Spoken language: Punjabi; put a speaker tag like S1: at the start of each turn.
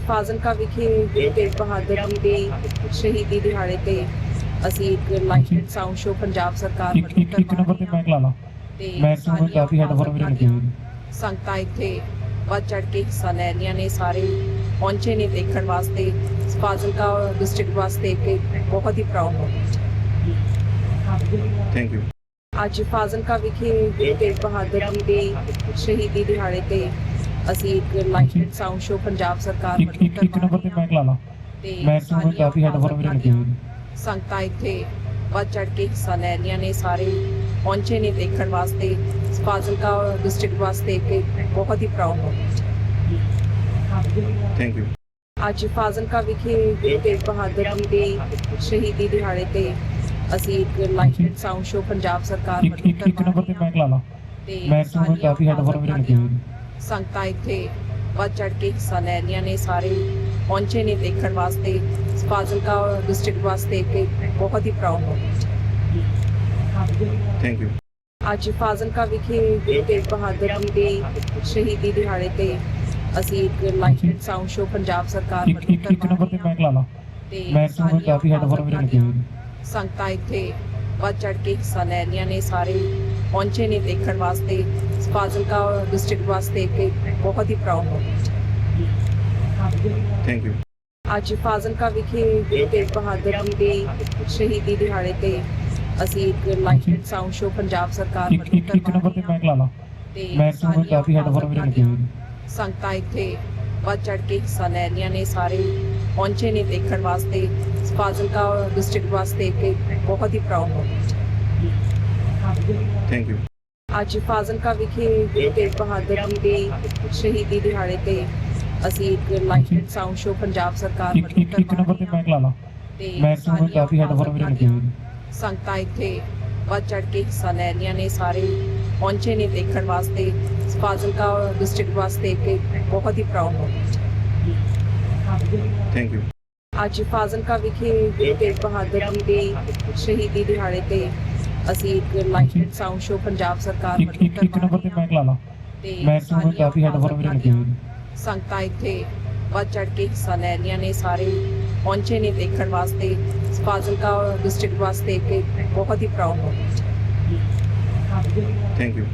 S1: ਫਾਜ਼ਿਲਕਾ ਵਿਖੇ ਗੁਰੂ ਤੇਗ ਬਹਾਦਰ ਜੀ ਦੇ ਸ਼ਹੀਦੀ ਦਿਹਾੜੇ ਤੇ ਅਸੀਂ ਇੱਕ light and sound show Punjab ਸਰਕਾਰ
S2: ਇੱਕ ਇੱਕ ਇੱਕ ਨੰਬਰ ਤੇ ਮੈਕ ਲਾ ਲਾ।
S1: ਤੇ ਸਾਰੀਆਂ
S2: ਕਾਫੀ ਹੈਡਫੋਨ ਵੀ ਲੱਗੇ ਹੋਏ ਨੇ
S1: ਸੰਗਤਾਂ ਇੱਥੇ ਵੱਧ ਚੜ ਕੇ ਹਿੱਸਾ ਲੈ ਰਹੀਆਂ ਨੇ ਸਾਰੇ ਪਹੁੰਚੇ ਨੇ ਦੇਖਣ ਵਾਸਤੇ। ਫਾਜ਼ਿਲਕਾ ਡਿਸਟ੍ਰਿਕਟ ਵਾਸਤੇ ਇੱਕ ਬਹੁਤ ਹੀ ਪ੍ਰਾਊਡ ਮੂਮੈਂਟ
S3: ਥੈਂਕ ਯੂ
S1: ਅੱਜ ਫਾਜ਼ਿਲਕਾ ਵਿਖੇ ਗੁਰੂ ਤੇਗ ਬਹਾਦਰ ਜੀ ਦੇ ਸ਼ਹੀਦੀ ਦਿਹਾੜੇ ਤੇ ਅਸੀਂ ਇੱਕ light and sound show Punjab ਸਰਕਾਰ
S2: ਇੱਕ ਇੱਕ ਇੱਕ ਨੰਬਰ ਤੇ ਮੈਕ ਲਾ ਲਾ।
S1: ਤੇ
S2: ਮੈਕਸਿਮਮ
S1: ਸਾਰੀਆਂ
S2: ਕਾਫੀ ਹੈਡਫੋਨ ਵੀ ਲੱਗੇ ਹੋਏ ਨੇ।
S1: ਸੰਗਤਾਂ ਇੱਥੇ ਵੱਧ ਚੜ ਕੇ ਹਿੱਸਾ ਲੈ ਰਹੀਆਂ ਨੇ ਸਾਰੇ ਪਹੁੰਚੇ ਨੇ ਦੇਖਣ ਵਾਸਤੇ। ਫਾਜ਼ਿਲਕਾ ਡਿਸਟ੍ਰਿਕਟ ਵਾਸਤੇ ਇੱਕ ਬਹੁਤ ਹੀ ਪ੍ਰਾਊਡ ਮੂਮੈਂਟ
S3: ਥੈਂਕ ਯੂ
S1: ਅੱਜ ਫਾਜ਼ਿਲਕਾ ਵਿਖੇ ਗੁਰੂ ਤੇਗ ਬਹਾਦਰ ਜੀ ਦੇ ਸ਼ਹੀਦੀ ਦਿਹਾੜੇ ਤੇ ਅਸੀਂ ਇੱਕ light and sound show Punjab ਸਰਕਾਰ
S2: ਇੱਕ ਇੱਕ ਇੱਕ ਨੰਬਰ ਤੇ ਮੈਕ ਲਾ ਲਾ।
S1: ਤੇ
S2: ਮੈਕਸਿਮਮ
S1: ਸਾਰੀਆਂ
S2: ਕਾਫੀ ਹੈਡਫੋਨ ਵੀ ਲੱਗੇ ਹੋਏ ਨੇ।
S1: ਸੰਗਤਾਂ ਇੱਥੇ ਵੱਧ ਚੜ ਕੇ ਹਿੱਸਾ ਲੈ ਰਹੀਆਂ ਨੇ ਸਾਰੇ ਪਹੁੰਚੇ ਨੇ ਦੇਖਣ ਵਾਸਤੇ। ਫਾਜ਼ਿਲਕਾ ਡਿਸਟ੍ਰਿਕਟ ਵਾਸਤੇ ਇੱਕ ਬਹੁਤ ਹੀ ਪ੍ਰਾਊਡ ਮੂਮੈਂਟ
S3: ਥੈਂਕ ਯੂ
S1: ਅੱਜ ਫਾਜ਼ਿਲਕਾ ਵਿਖੇ ਗੁਰੂ ਤੇਗ ਬਹਾਦਰ ਜੀ ਦੇ ਸ਼ਹੀਦੀ ਦਿਹਾੜੇ ਤੇ ਅਸੀਂ ਇੱਕ light and sound show Punjab ਸਰਕਾਰ
S2: ਇੱਕ ਨੰਬਰ ਤੇ ਮੈਕ ਲਾ
S1: ਤੇ
S2: ਕਾਫੀ ਹੈਡਫੋਨ ਵੀ ਲੱਗੇ ਹੋਏ
S1: ਸੰਗਤਾਂ ਇੱਥੇ ਵੱਧ ਚੜ ਕੇ ਹਿੱਸਾ ਲੈ ਰਹੀਆਂ ਨੇ ਸਾਰੇ ਪਹੁੰਚੇ ਨੇ ਦੇਖਣ ਵਾਸਤੇ ਫਾਜ਼ਿਲਕਾ ਡਿਸਟ੍ਰਿਕਟ ਵਾਸਤੇ ਇੱਕ ਬਹੁਤ ਹੀ ਪ੍ਰਾਊਡ ਮੂਮੈਂਟ
S3: ਥੈਂਕ ਯੂ
S1: ਅੱਜ ਫਾਜ਼ਿਲਕਾ ਵਿਖੇ ਗੁਰੂ ਤੇਗ ਬਹਾਦਰ ਜੀ ਦੇ ਸ਼ਹੀਦੀ ਦਿਹਾੜੇ ਤੇ ਅਸੀਂ ਇੱਕ ਲਾਈਟ ਸਾਊਂਡ ਸ਼ੋ ਪੰਜਾਬ ਸਰਕਾਰ
S2: ਇੱਕ ਨੰਬਰ ਤੇ ਮੈਕਸਿਮਮ ਲੱਗੇ
S1: ਸੰਗਤਾਂ ਇੱਥੇ ਵੱਧ ਚੜ ਕੇ ਹਿੱਸਾ ਲੈ ਰਹੀਆਂ ਨੇ ਸਾਰੇ ਪਹੁੰਚੇ ਨੇ ਦੇਖਣ ਵਾਸਤੇ। ਫਾਜ਼ਿਲਕਾ ਡਿਸਟ੍ਰਿਕਟ ਵਾਸਤੇ ਇੱਕ ਬਹੁਤ ਹੀ ਪ੍ਰਾਊਡ ਮੂਮੈਂਟ
S3: ਥੈਂਕ ਯੂ
S1: ਅੱਜ ਫਾਜ਼ਿਲਕਾ ਵਿਖੇ ਗੁਰੂ ਤੇਗ ਬਹਾਦਰ ਜੀ ਦੇ ਸ਼ਹੀਦੀ ਦਿਹਾੜੇ ਤੇ ਅਸੀਂ ਇੱਕ light and sound show Punjab ਸਰਕਾਰ
S2: ਇੱਕ ਇੱਕ ਇੱਕ ਨੰਬਰ ਤੇ ਮੈਕ ਲਾ ਲਾ।
S1: ਤੇ ਸਾਰੀਆਂ
S2: ਕਾਫੀ ਹੈਡਫੋਨ ਵੀ ਲੱਗੇ ਹੋਏ ਨੇ।
S1: ਸੰਗਤਾਂ ਇੱਥੇ ਵੱਧ ਚੜ ਕੇ ਹਿੱਸਾ ਲੈ ਰਹੀਆਂ ਨੇ ਸਾਰੇ ਪਹੁੰਚੇ ਨੇ ਦੇਖਣ ਵਾਸਤੇ। ਫਾਜ਼ਿਲਕਾ ਡਿਸਟ੍ਰਿਕਟ ਵਾਸਤੇ ਇੱਕ ਬਹੁਤ ਹੀ ਪ੍ਰਾਊਡ ਮੂਮੈਂਟ
S3: ਥੈਂਕ ਯੂ
S1: ਅੱਜ ਫਾਜ਼ਿਲਕਾ ਵਿਖੇ ਗੁਰੂ ਤੇਗ ਬਹਾਦਰ ਜੀ ਦੇ ਸ਼ਹੀਦੀ ਦਿਹਾੜੇ ਤੇ ਅਸੀਂ ਇੱਕ light and sound show Punjab ਸਰਕਾਰ
S2: ਇੱਕ ਇੱਕ ਇੱਕ ਨੰਬਰ ਤੇ ਮੈਕ ਲਾ ਲਾ।
S1: ਤੇ ਸਾਰੀਆਂ
S2: ਕਾਫੀ ਹੈਡਫੋਨ ਵੀ ਲੱਗੇ ਹੋਏ ਨੇ
S1: ਸੰਗਤਾਂ ਇੱਥੇ ਵੱਧ ਚੜ ਕੇ ਹਿੱਸਾ ਲੈ ਰਹੀਆਂ ਨੇ ਸਾਰੇ ਪਹੁੰਚੇ ਨੇ ਦੇਖਣ ਵਾਸਤੇ। ਫਾਜ਼ਿਲਕਾ ਡਿਸਟ੍ਰਿਕਟ ਵਾਸਤੇ ਇੱਕ ਬਹੁਤ ਹੀ ਪ੍ਰਾਊਡ ਮੂਮੈਂਟ
S3: ਥੈਂਕ ਯੂ